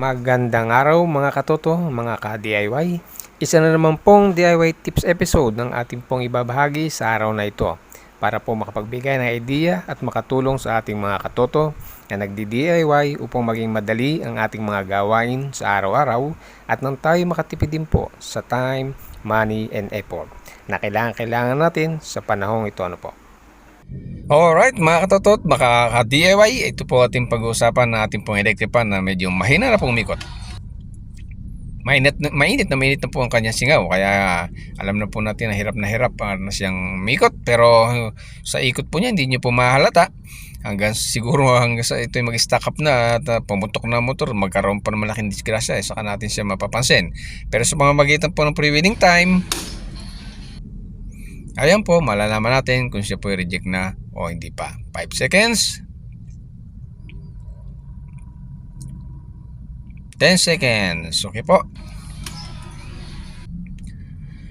Magandang araw mga katoto, mga ka-DIY. Isa na naman pong DIY tips episode ng ating pong ibabahagi sa araw na ito para po makapagbigay ng idea at makatulong sa ating mga katoto na nagdi-DIY upang maging madali ang ating mga gawain sa araw-araw at nang tayo makatipid din po sa time, money, and effort na kailangan-kailangan natin sa panahong ito ano po. Alright mga katotot, mga ka-DIY, ito po ating pag-uusapan na ating pong electric fan na medyo mahina na pong umikot. Mainit na, mainit na mainit na po ang kanyang singaw kaya alam na po natin na hirap na hirap na siyang umikot pero sa ikot po niya hindi niyo po mahalata hanggang siguro hanggang sa ito mag-stack up na at uh, pumutok na motor magkaroon pa ng malaking disgrasya eh, saka natin siya mapapansin pero sa mga magitan po ng pre-wedding time Ayan po, malalaman natin kung siya po reject na o hindi pa. 5 seconds. 10 seconds. Okay po.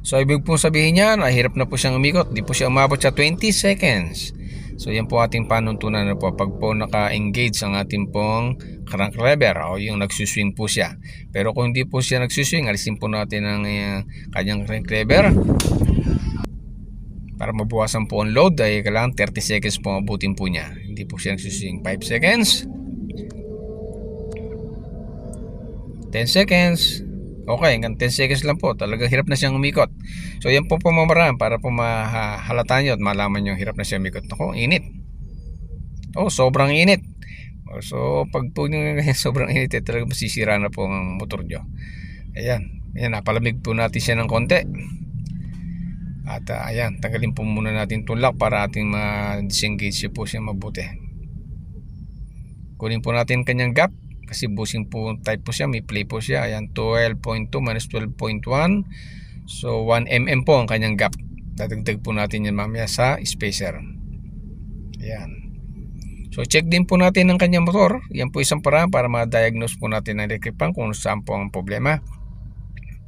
So, ibig pong sabihin niya, nahirap na po siyang umikot. Di po siya umabot sa 20 seconds. So, yan po ating panuntunan na po. Pag po naka-engage ang ating pong crank lever o yung nagsuswing po siya. Pero kung hindi po siya nagsuswing, alisin po natin ang uh, kanyang crank lever para mabawasan po ang load ay kailangan 30 seconds po abutin po niya. Hindi po siya nagsusing 5 seconds. 10 seconds. Okay hanggang 10 seconds lang po. Talagang hirap na siyang umikot. So yan po pamamaraan para po mahalata nyo at malaman nyo hirap na siyang umikot. Ako init. Oh sobrang init. So pag po nyo sobrang init eh, talagang masisira na po ang motor nyo ayan. Ayan napalamig po natin siya ng konti at uh, ayan, tanggalin po muna natin itong lock para ating ma-disengage po siya mabuti. Kunin po natin kanyang gap kasi busing po type po siya, may play po siya. Ayan, 12.2 minus 12.1. So 1 mm po ang kanyang gap. Dadagdag po natin yan mamaya sa spacer. Ayan. So check din po natin ang kanyang motor. Yan po isang paraan para ma-diagnose po natin ang electric kung saan po ang problema.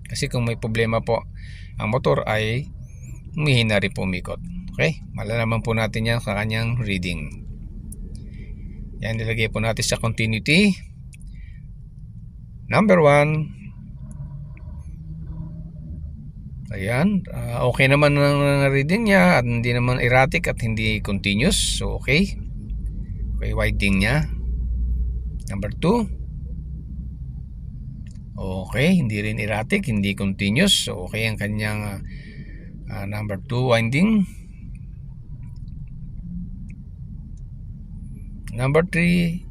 Kasi kung may problema po ang motor ay humihina rin po umikot. Okay? Malalaman po natin yan sa kanyang reading. Yan, nilagay po natin sa continuity. Number 1. Ayan. Uh, okay naman ang reading niya at hindi naman erratic at hindi continuous. So, okay. Okay, widening niya. Number 2. Okay, hindi rin erratic, hindi continuous. So, okay ang kanyang uh, uh, number 2 winding. Number 3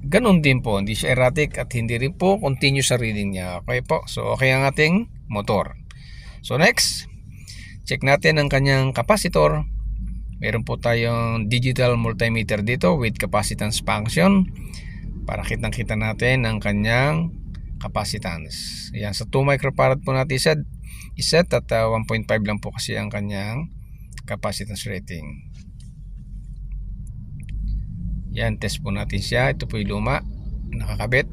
ganun din po hindi siya erratic at hindi rin po continuous sa reading niya. Okay po so okay ang ating motor. So next check natin ang kanyang capacitor. Meron po tayong digital multimeter dito with capacitance function para kitang kita natin ang kanyang capacitance. Yan sa 2 microfarad po natin set iset at uh, 1.5 lang po kasi ang kanyang capacitance rating. Yan test po natin siya. Ito po yung luma nakakabit.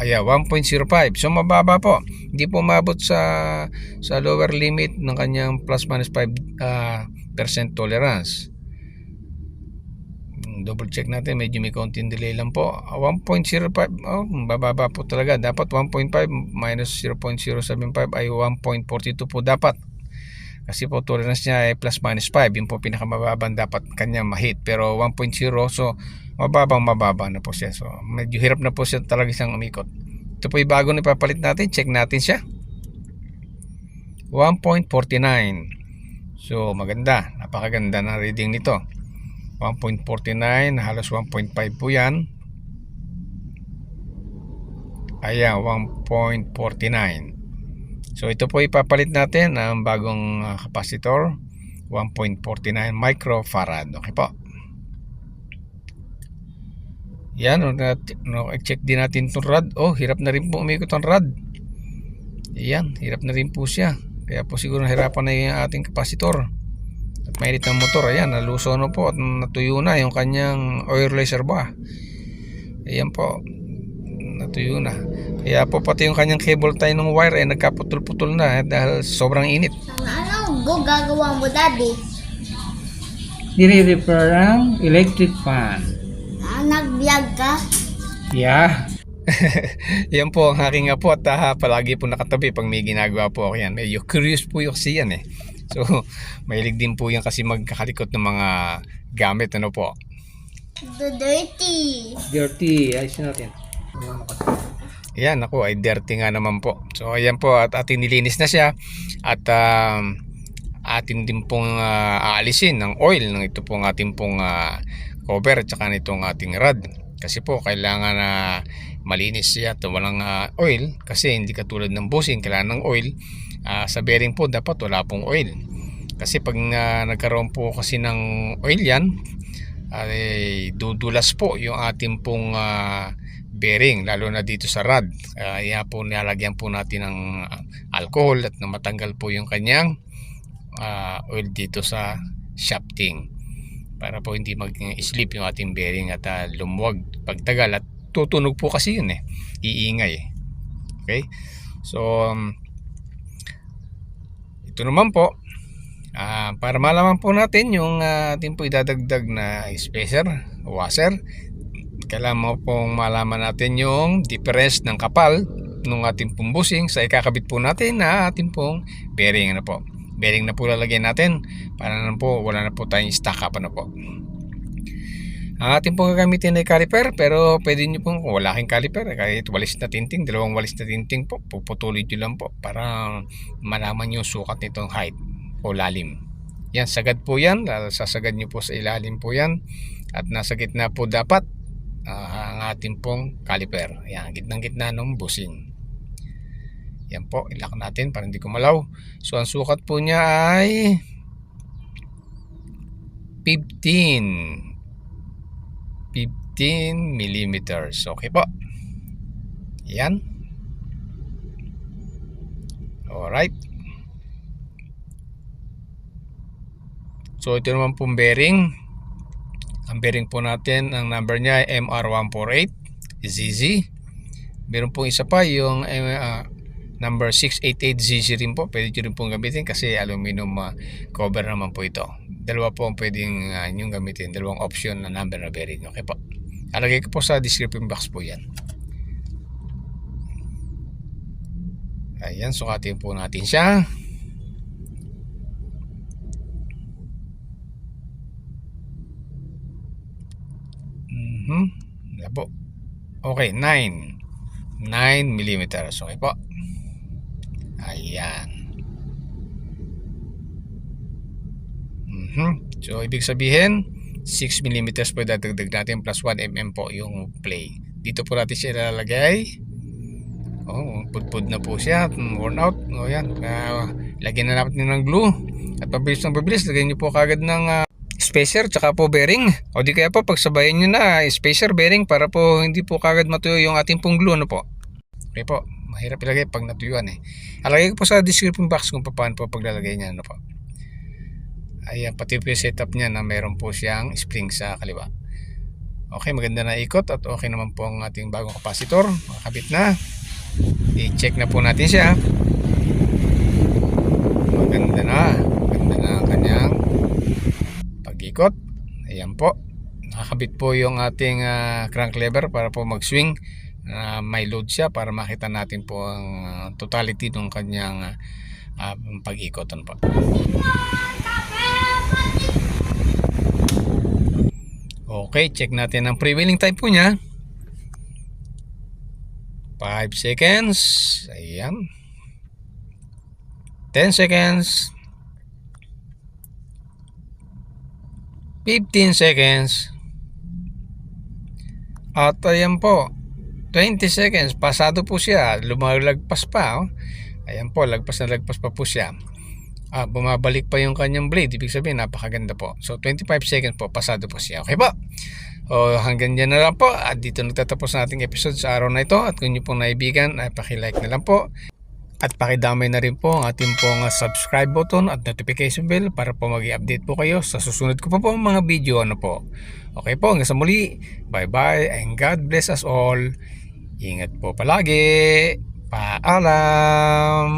Aya 1.05 so mababa po. Hindi po umabot sa sa lower limit ng kanyang plus minus 5 uh, percent tolerance double check natin medyo may konting delay lang po. 1.05 oh, bababa po talaga. Dapat 1.5 minus 0.075 ay 1.42 po dapat. Kasi po tolerance niya ay plus minus 5 yun po pinakamababang dapat kanya mahit. Pero 1.0 so mababang mababa na po siya. So medyo hirap na po siya talaga siyang umikot. Ito po yung bago na ipapalit natin. Check natin siya. 1.49 so maganda. Napakaganda na reading nito 1.49 halos 1.5 po yan. Ayan 1.49 so ito po ipapalit natin ang bagong uh, capacitor 1.49 microfarad okay po. Yan no, check din natin itong rod oh hirap na rin po umikot ang rod yan hirap na rin po siya. Kaya po siguro nahirapan na yung ating capacitor. at mainit ang motor ayan naluso na po at natuyo na yung kanyang oil reservoir ayan po natuyo na kaya po pati yung kanyang cable tie ng wire ay nagkaputol-putol na eh, dahil sobrang init Ano go gagawa mo, Daddy? Nire-repair ang electric fan. Ah, nagbiag ka? Yeah. yan po ang aking apo at ah, palagi po nakatabi pag may ginagawa po ako yan. Medyo curious po yung kasi yan eh. So, mahilig din po yan kasi magkakalikot ng mga gamit. Ano po? The dirty. Dirty. Ayos natin. Yan, ako ay dirty nga naman po. So, ayan po at ating nilinis na siya. At um, atin din pong ah, aalisin ng oil ng ito pong ating pong ah, cover at saka nitong ating rod. Kasi po kailangan na malinis siya at walang ah, oil kasi hindi katulad ng busing kailangan ng oil. Ah, sa bearing po dapat wala pong oil. Kasi pag ah, nagkaroon po kasi ng oil yan, ay dudulas po yung ating pong ah, bearing lalo na dito sa rod. Kaya po nilalagyan po natin ng alcohol at na matanggal po yung kanyang ah, oil dito sa shafting para po hindi mag-slip yung ating bearing at ah, lumuwag pagtagal at tutunog po kasi yun eh iingay eh. okay so um, ito naman po. Ah, para malaman po natin yung ating po idadagdag na spacer washer kailangan mo pong malaman natin yung difference ng kapal ng ating pong sa ikakabit po natin na ating pong bearing. Ano po? Bearing na po lalagyan natin para na po wala na po tayong stock up. Ano po ang ating pong gagamitin ay caliper pero pwede nyo pong wala kayong caliper kahit walis na tinting dalawang walis na tinting po puputulin nyo lang po para malaman yung sukat nitong height o lalim. Yan sagad po yan. Sasagad nyo po sa ilalim po yan. At nasa gitna po dapat ah, ang ating pong caliper. Yan gitnang gitna ng busing. Yan po, ilak natin para hindi kumalaw. So, ang sukat po niya ay 15. 15 millimeters. Okay po. Yan. Alright. So, ito naman pong bearing. Ang bearing po natin, ang number niya ay MR148 ZZ. Meron pong isa pa yung uh, number 688ZZ rin po. Pwede nyo rin pong gamitin kasi aluminum uh, cover naman po ito. Dalawa po ang pwedeng uh, nyong gamitin. Dalawang option na number na bearing. Okay po. Alagay ko po sa description box po yan. Ayan, sukatin po natin siya. Mhm. Labo. Okay, 9. 9 millimeters. Okay po. Ayan. Mhm. So, ibig sabihin, 6 mm po dadagdag natin plus 1 mm po yung play. Dito po natin siya ilalagay. Oh, pudpud na po siya. Worn out. O yan. Uh, lagyan na natin ng glue. At pabilis ng pabilis, lagyan nyo po kagad ng ah, spacer tsaka po bearing. O di kaya po pagsabayan nyo na spacer bearing para po hindi po kagad matuyo yung ating pong glue. Ano po? Okay po. Mahirap ilagay pag natuyuan eh. Alagay ko po sa description box kung paano po paglalagay niya. Ano po? Ayan, pati po yung setup niya na meron po siyang spring sa kaliwa. Okay, maganda na ikot at okay naman po ang ating bagong kapasitor. Makakabit na. I-check na po natin siya. Maganda na. Maganda na ang kanyang pag-ikot. Ayan po. Nakakabit po yung ating ah, crank lever para po mag-swing na may load siya para makita natin po ang ah, totality ng kanyang ah, ah, pag-ikot. Ano po. Okay, check natin ang prevailing time po niya. 5 seconds. Ayan. 10 seconds. 15 seconds. At ayan po. 20 seconds. Pasado po siya. Lumalagpas pa. Oh. Ayan po. Lagpas na lagpas pa po siya. Ah, bumabalik pa yung kanyang blade. Ibig sabihin, napakaganda po. So, 25 seconds po. Pasado po siya. Okay po. O hanggang dyan na lang po. At dito nagtatapos na ating episode sa araw na ito. At kung nyo pong naibigan, ay pakilike na lang po. At pakidamay na rin po ang ating pong uh, subscribe button at notification bell para po mag update po kayo sa susunod ko pa po mga video ano po. Okay po, hanggang sa muli. Bye bye and God bless us all. Ingat po palagi. Paalam.